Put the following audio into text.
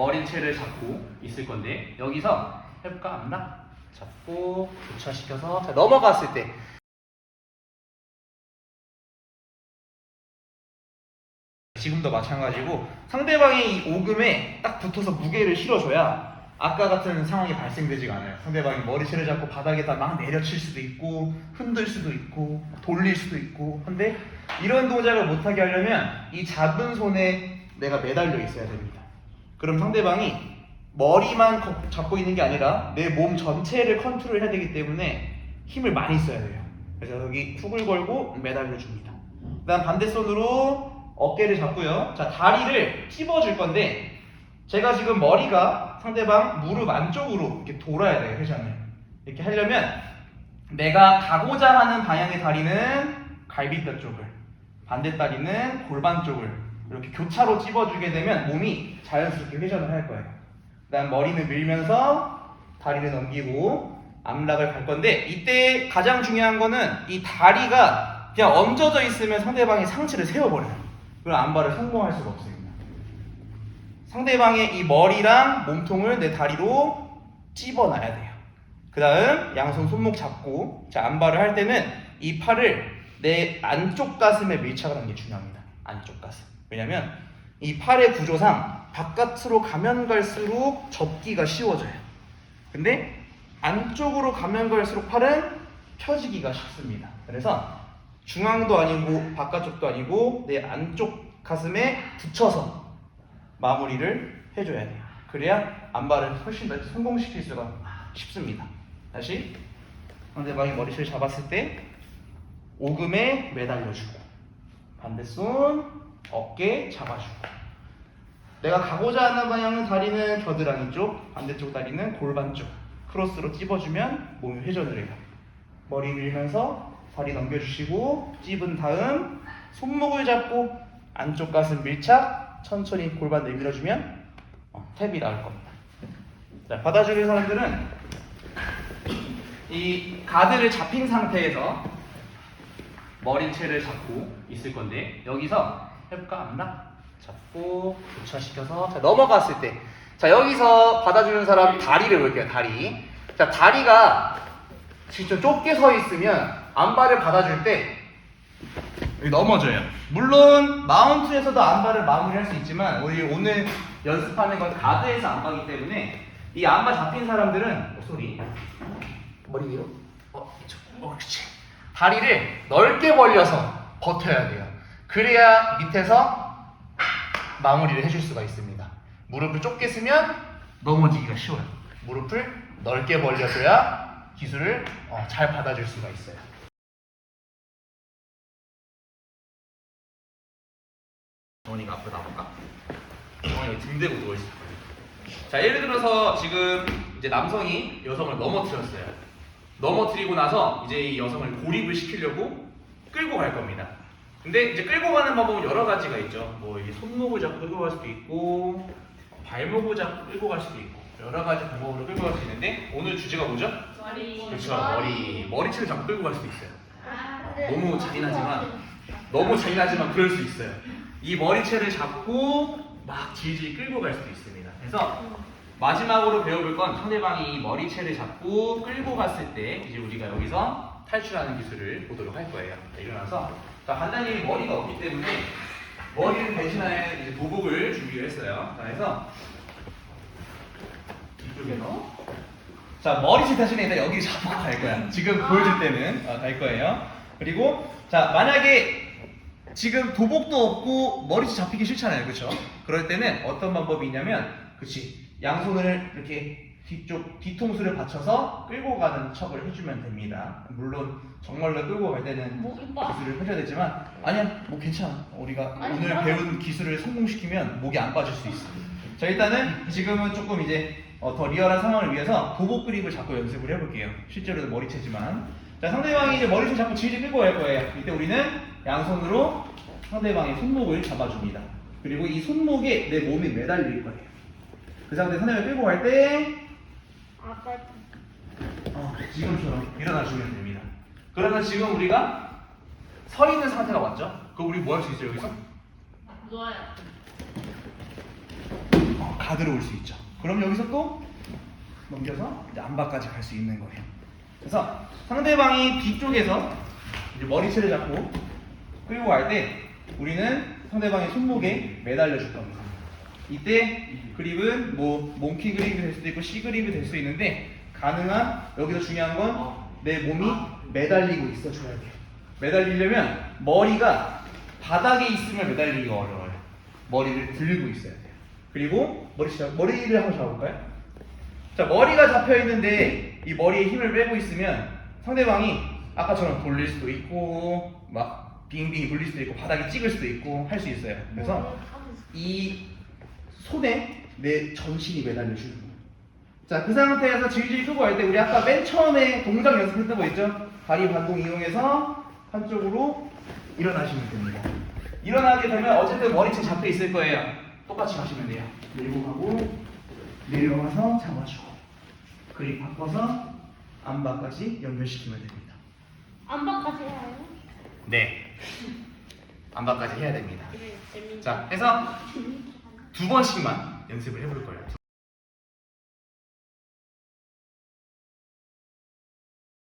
머리채를 잡고 있을 건데 여기서 해볼까 암락 잡고 교차시켜서 자, 넘어갔을 때 지금도 마찬가지고 상대방의 이 오금에 딱 붙어서 무게를 실어줘야 아까 같은 상황이 발생되지가 않아요. 상대방이 머리채를 잡고 바닥에다 막 내려칠 수도 있고 흔들 수도 있고 돌릴 수도 있고 한데 이런 동작을 못하게 하려면 이 잡은 손에 내가 매달려 있어야 됩니다. 그럼 상대방이 머리만 거- 잡고 있는 게 아니라 내 몸 전체를 컨트롤 해야 되기 때문에 힘을 많이 써야 돼요. 그래서 여기 쿡을 걸고 매달려 줍니다. 그다음 반대 손으로 어깨를 잡고요. 자 다리를 찝어줄 건데 제가 지금 머리가 상대방 무릎 안쪽으로 이렇게 돌아야 돼요 회전을. 이렇게 하려면 내가 가고자 하는 방향의 다리는 갈비뼈 쪽을, 반대 다리는 골반 쪽을 이렇게 교차로 찝어주게 되면 몸이 자연스럽게 회전을 할 거예요. 그다음 머리는 밀면서 다리를 넘기고 암락을 갈 건데 이때 가장 중요한 거는 이 다리가 그냥 얹어져 있으면 상대방이 상체를 세워버려요. 그럼 암발을 성공할 수가 없습니다. 상대방의 이 머리랑 몸통을 내 다리로 찝어놔야 돼요. 그 다음 양손 손목 잡고 자 안발을 할 때는 이 팔을 내 안쪽 가슴에 밀착을 하는 게 중요합니다. 안쪽 가슴. 왜냐면 이 팔의 구조상 바깥으로 가면 갈수록 접기가 쉬워져요. 근데 안쪽으로 가면 갈수록 팔은 펴지기가 쉽습니다. 그래서 중앙도 아니고 바깥쪽도 아니고 내 안쪽 가슴에 붙여서 마무리를 해줘야 돼요. 그래야 안발을 훨씬 더 성공시킬 수가 쉽습니다. 다시 상대방이 머리채를 잡았을 때 오금에 매달려주고 반대손 어깨 잡아주고 내가 가고자 하는 방향은 다리는 겨드랑이 쪽 반대쪽 다리는 골반 쪽 크로스로 찝어주면 몸이 회전을 해요. 머리 밀면서 다리 넘겨주시고 찝은 다음 손목을 잡고 안쪽 가슴 밀착 천천히 골반 내밀어주면 어, 탭이 나올 겁니다. 자, 받아주는 사람들은 이 가드를 잡힌 상태에서 머리채를 잡고 있을 건데 여기서 해볼까 암락 잡고 교차시켜서 자, 넘어갔을 때 자 여기서 받아주는 사람 다리를 볼게요 다리 자 다리가 진짜 좁게 서 있으면 안발을 받아줄 때 넘어져요. 물론 마운트에서도 안발을 마무리할 수 있지만 우리 오늘 연습하는 건 가드에서 안발이기 때문에 이 안발 잡힌 사람들은 어, 소리 머리 위로 어, 이쪽. 어, 그렇지. 다리를 넓게 벌려서 버텨야 돼요. 그래야 밑에서 마무리를 해줄 수가 있습니다. 무릎을 좁게 쓰면 넘어지기가 쉬워요. 무릎을 넓게 벌려줘야 기술을 어, 잘 받아줄 수가 있어요. 정원이가 앞으로 나볼까? 정원이 등 대고 누워있어. 자, 예를 들어서 지금 이제 남성이 여성을 넘어뜨렸어요. 넘어뜨리고 나서 이제 이 여성을 고립을 시키려고 끌고 갈 겁니다. 근데 이제 끌고 가는 방법은 여러 가지가 있죠. 뭐 이게 손목을 잡고 끌고 갈 수도 있고, 발목을 잡고 끌고 갈 수도 있고, 여러 가지 방법으로 끌고 갈 수 있는데 오늘 주제가 뭐죠? 머리. 그렇죠. 머리, 머리채를 잡고 끌고 갈 수도 있어요. 아, 너무 잔인하지만 너무 잔인하지만 그럴 수 있어요. 이 머리채를 잡고 막 질질 끌고 갈 수도 있습니다. 그래서 마지막으로 배워볼 건 상대방이 이 머리채를 잡고 끌고 갔을 때 이제 우리가 여기서 탈출하는 기술을 보도록 할 거예요. 자, 일어나서 자, 간단히 머리가 없기 때문에 머리를 대신할 이제 도복을 준비를 했어요. 자, 그래서 이쪽에서 자 머리채 대신에 일단 여기 잡고 갈 거야. 지금 보여줄 때는 어, 갈 거예요. 그리고 자 만약에 지금 도복도 없고 머리채 잡히기 싫잖아요, 그렇죠? 그럴 때는 어떤 방법이 있냐면, 그렇지 양손을 이렇게 뒤쪽 뒤통수를 받쳐서 끌고 가는 척을 해주면 됩니다. 물론 정말로 끌고 갈 때는 빠. 기술을 하셔야 되지만 아니야 뭐 괜찮아. 우리가 아니, 오늘 그럼. 배운 기술을 성공시키면 목이 안 빠질 수 있어. 자 일단은 지금은 조금 이제 어, 더 리얼한 상황을 위해서 도복 그립을 잡고 연습을 해볼게요. 실제로는 머리채지만. 자 상대방이 이제 머리채 잡고 질질 끌고 갈 거예요. 이때 우리는 양손으로 상대방의 손목을 잡아줍니다. 그리고 이 손목에 내 몸이 매달릴 거예요 그 상태 상대방이 끌고 갈 때 아빠. 어, 지금처럼 일어나 주면 됩니다. 그러면 지금 우리가 서 있는 상태가 맞죠? 그럼 우리 뭐 할 수 있어요 여기서? 누워요. 어, 가드로 올 수 있죠. 그럼 여기서 또 넘겨서 이제 안바까지 갈 수 있는 거예요. 그래서 상대방이 뒤쪽에서 이제 머리채를 잡고 끌고 갈 때 우리는 상대방의 손목에 매달려 줄 겁니다. 이때 그립은 뭐 몽키 그립이 될 수도 있고 C 그립이 될 수 있는데 가능한 여기서 중요한 건 내 몸이 매달리고 있어 줘야 돼요. 매달리려면 머리가 바닥에 있으면 매달리기가 어려워요. 머리를 들고 있어야 돼요. 그리고 머리 잡 머리를 한번 잡아볼까요? 자 머리가 잡혀 있는데 이 머리에 힘을 빼고 있으면 상대방이 아까처럼 돌릴 수도 있고 막 빙빙 돌릴 수도 있고 바닥에 찍을 수도 있고 할 수 있어요. 그래서 이 손에 내 전신이 매달려 주는 거예요. 자, 그 상태에서 질질 끌고 갈때 우리 아까 맨 처음에 동작 연습했던 거 있죠? 다리 반동 이용해서 한쪽으로 일어나시면 됩니다. 일어나게 되면 어쨌든 머리채 잡혀 있을 거예요. 똑같이 가시면 돼요. 밀고 가고 내려와서 잡아주고 그립 바꿔서 안바까지 연결시키면 됩니다. 안바까지 해요? 네. 안바까지 해야 됩니다. 네. 자, 해서 두 번씩만 연습을 해볼 거예요.